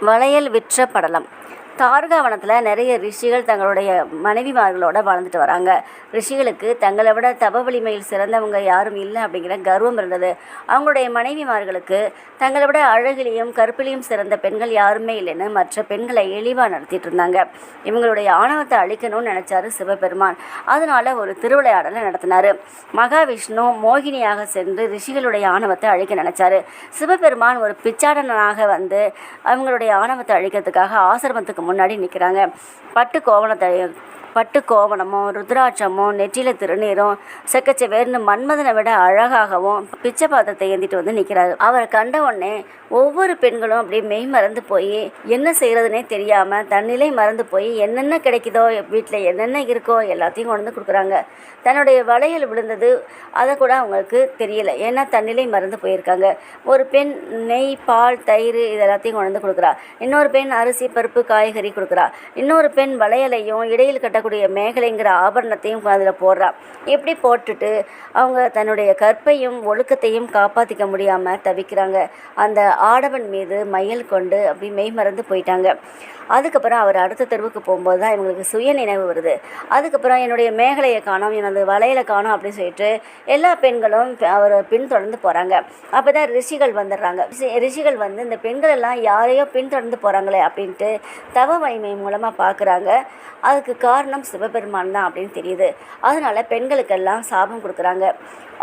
வளையல் விற்ற படலம். தார்காவனத்தில் நிறைய ரிஷிகள் தங்களுடைய மனைவிமார்களோட வாழ்ந்துட்டு வராங்க. ரிஷிகளுக்கு தங்களை விட தப வலிமையில் சிறந்தவங்க யாரும் இல்லை அப்படிங்கிற கர்வம் இருந்தது. அவங்களுடைய மனைவிமார்களுக்கு தங்களை விட அழகிலையும் கற்பிலையும் சிறந்த பெண்கள் யாருமே இல்லைன்னு மற்ற பெண்களை இழிவாக நடத்திட்டு இருந்தாங்க. இவங்களுடைய ஆணவத்தை அழிக்கணும்னு நினச்சாரு சிவபெருமான். அதனால ஒரு திருவிளையாடலை நடத்தினார். மகாவிஷ்ணு மோகினியாக சென்று ரிஷிகளுடைய ஆணவத்தை அழிக்க நினைச்சாரு. சிவபெருமான் ஒரு பிச்சாடனாக வந்து அவங்களுடைய ஆணவத்தை அழிக்கிறதுக்காக ஆசிரமத்துக்கு முன்னாடி நிற்கிறாங்க பட்டு கோவணத்தை பட்டு கோவணமும் ருத்ராட்சமும் நெற்றியில திருநீரும் செக்கச்செவேர்னு மன்மதனை விட அழகாகவும் பிச்சை பாத்திரத்தை ஏந்திட்டு வந்து நிற்கிறாரு அவரை கண்ட உடனே ஒவ்வொரு பெண்களும் அப்படியே மெய் மறந்து போய் என்ன செய்கிறதுனே தெரியாமல் தன்னிலை மறந்து போய் என்னென்ன கிடைக்குதோ வீட்டில் என்னென்ன இருக்கோ எல்லாத்தையும் கொண்டு வந்து கொடுக்குறாங்க. தன்னுடைய வளையல் விழுந்தது அதை கூட அவங்களுக்கு தெரியல. ஏன்னா தன்னிலை மறந்து போயிருக்காங்க. ஒரு பெண் நெய் பால் தயிர் இதெல்லாத்தையும் கொண்டு வந்து கொடுக்குறா. இன்னொரு பெண் அரிசி பருப்பு காய்கறி கொடுக்குறா. இன்னொரு பெண் வளையலையும் இடையில் கட்டக்கூடிய மேகலைங்கிற ஆபரணத்தையும் அதில் போடுறா. இப்படி போட்டுட்டு அவங்க தன்னுடைய கற்பையும் ஒழுக்கத்தையும் காப்பாற்றிக்க முடியாமல் தவிக்கிறாங்க. அந்த ஆடவன் மீது மையல் கொண்டு அப்படி மெய் மறந்து போயிட்டாங்க. அதுக்கப்புறம் அவர் அடுத்த தெருவுக்கு போகும்போது தான் இவங்களுக்கு சுய நினைவு வருது. அதுக்கப்புறம் என்னுடைய மேகலையை காணும் எனது வளையலை காணும் அப்படின்னு சொல்லிட்டு எல்லா பெண்களும் அவர் பின்தொடர்ந்து போகிறாங்க அப்போ தான் ரிஷிகள் வந்துடுறாங்க. ரிஷி- ரிஷிகள் வந்து இந்த பெண்கள் எல்லாம் யாரையோ பின்தொடர்ந்து போகிறாங்களே அப்படின்ட்டு தவ வலிமை மூலமாக பார்க்குறாங்க அதுக்கு காரணம் சிவபெருமான் தான் அப்படின்னு தெரியுது. அதனால் பெண்களுக்கெல்லாம் சாபம் கொடுக்குறாங்க.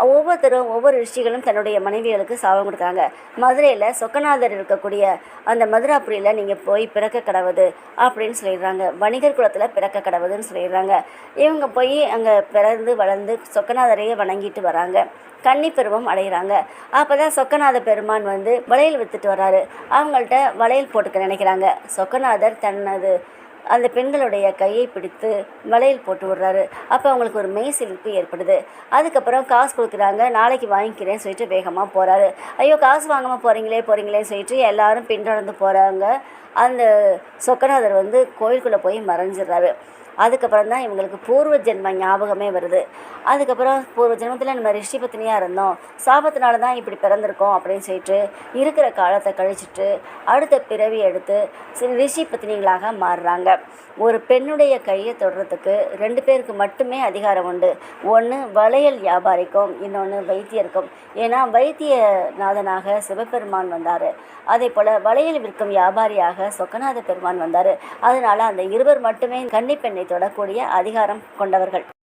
ஒவ்வொருத்தரும் ஒவ்வொரு ரிஷிகளும் தன்னுடைய மனைவிகளுக்கு சாபம் கொடுக்குறாங்க. மதுரையில் சொக்கநாதர் இருக்கக்கூடிய அந்த மதுராபுரியில் நீங்கள் போய் பிறக்க கடவுது அப்படின்னு சொல்லிடுறாங்க. வணிகர் குலத்தில் பிறக்க கடவுதுன்னு சொல்லிடுறாங்க. இவங்க போய் அங்கே பிறந்து வளர்ந்து சொக்கநாதரையே வணங்கிட்டு வராங்க. கன்னி பருவம் அடைகிறாங்க. அப்போ தான் சொக்கநாத பெருமான் வந்து வளையல் வித்துட்டு வர்றாரு. அவங்கள்ட்ட வளையல் போட்டுக்க நினைக்கிறாங்க. சொக்கநாதர் தன்னது அந்த பெண்களுடைய கையை பிடித்து வளையல் போட்டு விடுறாரு. அப்போ அவங்களுக்கு ஒரு மெய் சிலிர்ப்பு ஏற்படுது. அதுக்கப்புறம் காசு கொடுக்குறாங்க. நாளைக்கு வாங்கிக்கிறேன்னு சொல்லிட்டு வேகமாக போகிறாரு ஐயோ காசு வாங்காமல் போகிறீங்களே போகிறீங்களேன்னு சொல்லிட்டு எல்லாரும் பின்தொடர்ந்து போகிறாங்க அந்த சொக்கநாதர் வந்து கோயிலுக்குள்ளே போய் மறைஞ்சிடுறாரு. அதுக்கப்புறம் தான் இவங்களுக்கு பூர்வ ஜென்ம ஞாபகமே வருது. அதுக்கப்புறம் பூர்வ ஜென்மத்தில் நம்ம ரிஷி பத்தினியாக இருந்தோம். சாபத்தினால தான் இப்படி பிறந்திருக்கோம் அப்படின்னு சொல்லிட்டு இருக்கிற காலத்தை கழிச்சிட்டு அடுத்த பிறவி எடுத்து ரிஷி பத்தினிகளாக மாறுறாங்க. ஒரு பெண்ணுடைய கையை தொடுறதுக்கு ரெண்டு பேருக்கு மட்டுமே அதிகாரம் உண்டு. ஒன்று வளையல் வியாபாரிக்கும் இன்னொன்று வைத்தியருக்கும். ஏன்னா வைத்தியநாதனாக சிவபெருமான் வந்தார். அதே போல் வளையல் விற்கும் வியாபாரியாக சொக்கநாத பெருமான் வந்தார். அதனால் அந்த இருவர் மட்டுமே கன்னிப்பெண்ணை தொடக்கூடிய அதிகாரம் கொண்டவர்கள்.